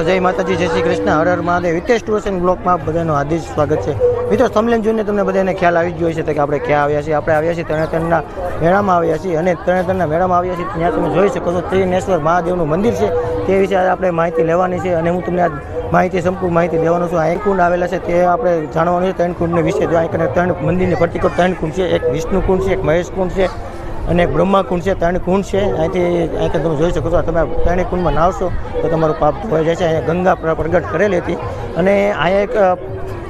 મિત્રો, જય માતાજી, જય શ્રી કૃષ્ણ. હર હર મહાદેવ. હિતેશ ટુર્સ એન્ડ બ્લોકમાં બધાનું હાર્દિક સ્વાગત છે. મિત્રો, સમલેન જોઈને તમને બધાને ખ્યાલ આવી હોય છે કે આપણે ક્યાં આવ્યા છીએ? આપણે આવ્યા છીએ તરણેતરના મેળામાં આવ્યા છીએ અને તરણેતરના મેળામાં આવ્યા છીએ. ત્યાં તમે જોઈ શકો છો, ત્રિનેશ્વર મહાદેવનું મંદિર છે. તે વિશે આપણે માહિતી લેવાની છે અને હું તમને આ માહિતી, સંપૂર્ણ માહિતી લેવાનું છું. કુંડ આવેલા છે, તે આપણે જાણવાનું છે ત્રણ કુંડને વિશે. જો અહીં ત્રણ મંદિરની ફરતી ત્રણ કુંડ છે, એક વિષ્ણુ કુંડ છે, એક મહેશ કુંડ છે અને એક બ્રહ્મા કુંડ છે, ત્રણ કુંડ છે. અહીંથી અહીંથી તમે જોઈ શકો છો તમે ત્રણેય કુંડમાં નાવશો તો તમારું પાપ ધોવાઈ જાય છે. અહીંયા ગંગા પ્ર- પ્રગટ કરેલી હતી. અને અહીંયા એક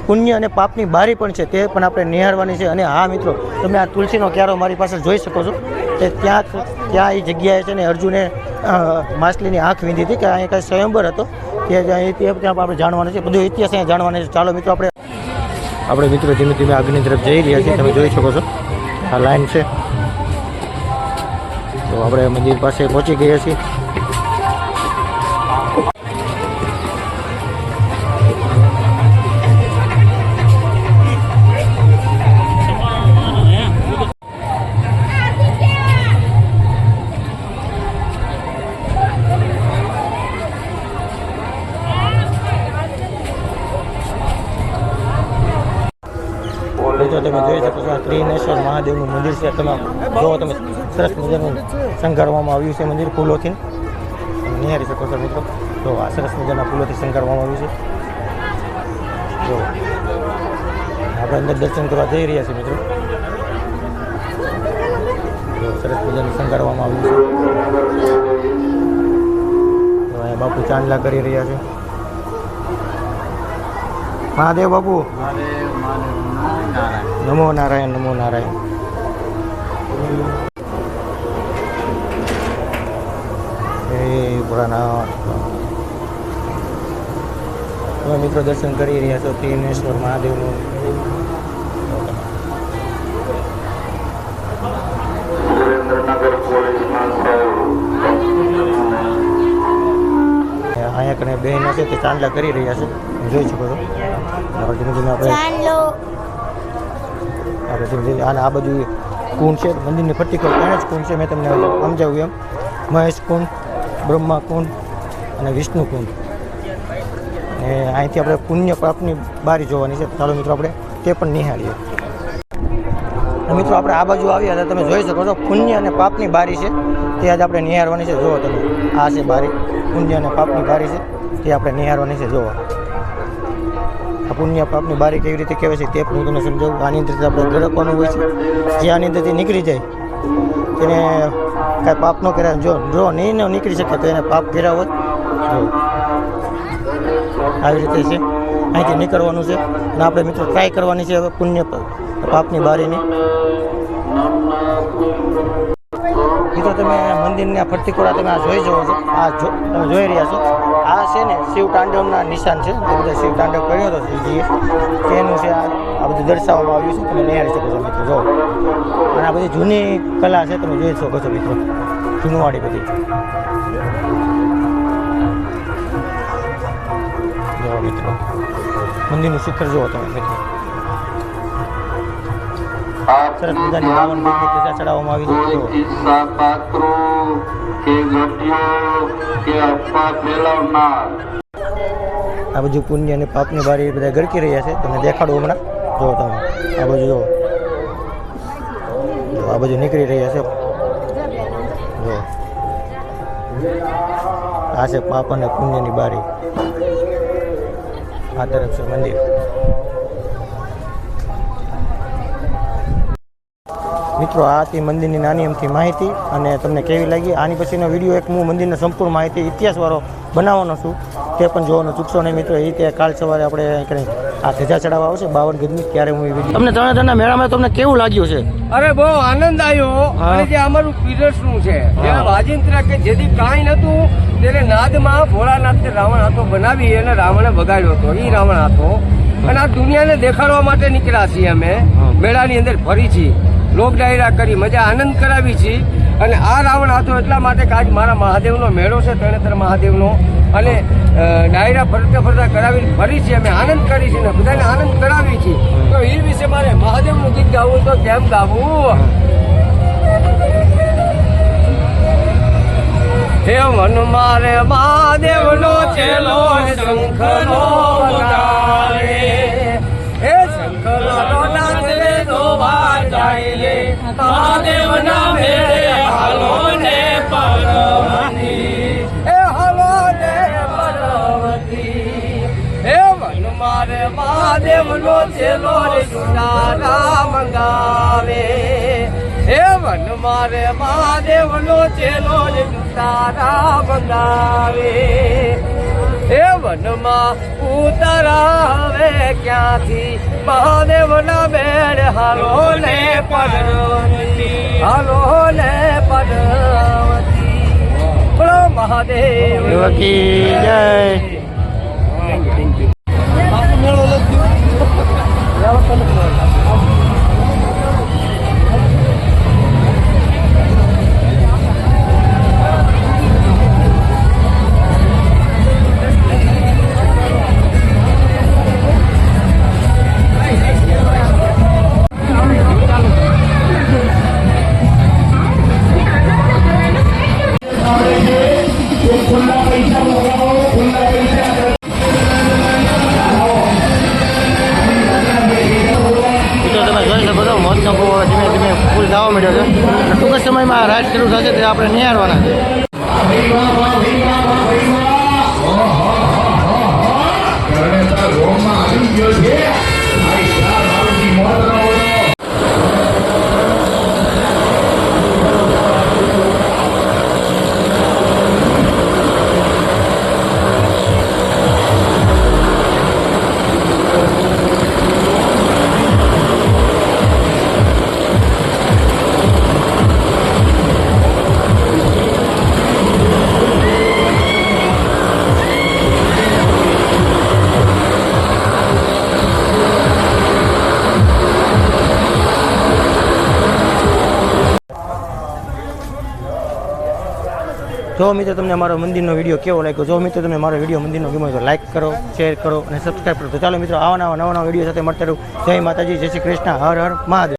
પુણ્ય અને પાપની બારી પણ છે, તે પણ આપણે નિહાળવાની છે. અને હા મિત્રો, તમે આ તુલસીનો ક્યારો મારી પાસે જોઈ શકો છો કે ત્યાં ત્યાં એ જગ્યાએ છે ને અર્જુને માછલીની આંખ વીંધી હતી કે અહીંયા કાંઈ સ્વયંબર હતો. કે ત્યાં આપણે જાણવાનું છે. બધું ઇતિહાસ અહીંયા જાણવાનો છે. ચાલો મિત્રો, આપણે આપણે મિત્રો ધીમે ધીમે આગળની તરફ જઈ રહ્યા છીએ. તમે જોઈ શકો છો. આ લાઈન છે. તો આપણે મંદિર પાસે પહોંચી ગયા છીએ. તમે જોઈ શકો છો આ ત્રિનેશ્વર મહાદેવનું મંદિર છે. તમે જો તમે, સરસ મજાનું શણગારવામાં આવ્યું છે મંદિર ફૂલોથી. નિહારી શકો છો મિત્રો. જો આ સરસ મજાના ફૂલોથી શણગારવામાં આવ્યું છે. જો આપણે અંદર દર્શન કરવા જઈ રહ્યા છીએ મિત્રો. સરસ મજાનું શણગારવામાં આવ્યું છે. બાપુ ચાંદલા કરી રહ્યા છે. મહાદેવ બાપુ? નમો નારાયણ નમો નારાયણ. એ ભોળાનાથ મિત્રો દર્શન કરી રહ્યા છો ત્રિનેશ્વર મહાદેવનું. છે કે ચાંદલા કરી રહ્યા છે. જોઈ શકો છો. આપણે ધીમે ધીમે આપણે આપણે ધીમે ધીમે અને આ બાજુ કુંડ છે. મંદિરની પર્ટિક્યુલર પર ત્રણ જ કુંડ છે. મેં તમને સમજાવ્યું એમ. મહેશ કુંડ બ્રહ્મા કુંડ અને વિષ્ણુ કુંડ. અને અહીંથી આપણે પુણ્ય પાપની બારી જોવાની છે. ચાલો મિત્રો આપણે તે પણ નિહાળીએ. મિત્રો આપણે આ બાજુ આવ્યા હતા તમે જોઈ શકો છો, પુણ્ય અને પાપની બારી છે. તે આજે આપણે નિહાળવાની છે. જુઓ તમે, આ છે બારી. પુણ્ય અને પાપની બારી છે. તે આપણે નિહાળવાની છે. જોવા આ પુણ્ય, પાપની બારી કેવી રીતે કહેવાય છે તે પણ હું તમને સમજાવું. આની અંદરથી આપણે ગળકવાનું હોય છે. જે આની અંદરથી નીકળી જાય, તેને કાંઈ પાપ ન કર્યા જો જો નહીં નીકળી શકે તો એને પાપ કર્યા હોય આવી રીતે છે. અહીંથી નીકળવાનું છે. અને આપણે મિત્રો ટ્રાય કરવાની છે પુણ્ય પાપની બારીની. મિત્રો તમે મંદિરના ફરતી કોરા તમે આ જોઈ જવો છો. આ તમે જોઈ રહ્યા છો. આ છે ને શિવ તાંડવના નિશાન છે. જે બધા શિવ તાંડવ કર્યો હતો શિવજીએ તેનું છે આ બધું દર્શાવવામાં આવ્યું છે. તમે નિહાળી શકો છો મિત્રો જો અને આ બધી જૂની કલા છે, તમે જોઈ શકો છો મિત્રો. જૂનવાડી બધી. જો મિત્રો. મંદિરનું શિખર જુઓ તમે મિત્રો. સરસ મજાની બાવન ડિગ્રી પ્રજા ચડાવવામાં આવી છે પાત્રો કે ગઢિયો કે અફવા ફેલાવનાર આ બાજુ પુણ્ય અને પાપની બારી બધા ગરકી રહ્યા છે તમને દેખાડો હમણાં. જોવો તમે આ બાજુ જુઓ. જો આ બાજુ નીકળી રહ્યા છે. જો આ છે પાપ અને પુણ્યની બારી. આ તરફ છે મંદિર. મિત્રો આ હતી મંદિરની નાની અમથી માહિતી અને તમને કેવી લાગી? આની પછીનો વીડિયો એક હું મંદિરનો સંપૂર્ણ માહિતી ઇતિહાસવાળો બનાવવાનો છું. તે પણ જોવાનું ચૂકશો નહીં મિત્રો. એ રીતે કાલ સવારે આપણે કંઈ આ ધજા ચડાવવા આવશે બાવન ગજની ત્યારે હું એ વીડિયો તમને ત્રણે ત્રણના મેળામાં તમને કેવું લાગ્યું છે? અરે બહુ આનંદ આવ્યો. અને જે અમારું પીરસનું છે હા. જે વાજિંત્ર કે જેથી કાંઈ નતું ત્યારે નાદમાં ભોળાનાથને રાવણ હાથો બનાવી અને રાવણે વગાડ્યો હતો. એ રાવણ હાથો. અને આ દુનિયાને દેખાડવા માટે નીકળ્યા છીએ અમે. મેળાની અંદર ફરી છીએ. લોક ડાયરા કરી મજા આનંદ કરાવી છીએ. અને આ રાવણ હાથો એટલા માટે કે આજ મારા મહાદેવનો મેળો છે તરણેતર મહાદેવનો. અને ડાયરા ફરતા ફરતા કરાવીને ફરી છીએ અમે. આનંદ કરી છીએ ને બધાને આનંદ કરાવી છીએ. તો એ વિશે મારે મહાદેવનું ગીત ગાવું તો કેમ ગાવું? હે મારે મહાદેવનો ચેલો શંખનો વગાડે હે શંખ નો રે દોવા જાય રે. મહાદેવના મેળે હાલો ને પર્વતી એ હાલો ને પર્વતી એ વન મારે મહાદેવનો ચેલો મંગાવે. મારે મહાદેવનો ચેલો રે સુનારા બનાવે એ વનમાં ઉતરાવે ક્યાંથી? મહાદેવના બેડ હાલો ને પર્વતી હાલો ને પર્વતી મહાદેવ જય. ફૂલ મળ્યો છે. ટૂંક જ સમયમાં રાઈડ શરૂ થશે તે આપણે નિહાળવાના છે. જો મિત્રો તમને મારો મંદિરનો વીડિયો કેવો લાગ્યો, જો મિત્રો તમને મારો વીડિયો મંદિરનો ગમ્યો તો લાઈક કરો શેર કરો અને સબસ્ક્રાઈબ કરો. તો ચાલો મિત્રો, આવા નવા નવા નવા વીડિયો સાથે મળતા રહું. જય માતાજી, જય શ્રી કૃષ્ણ, હર હર મહાદેવ.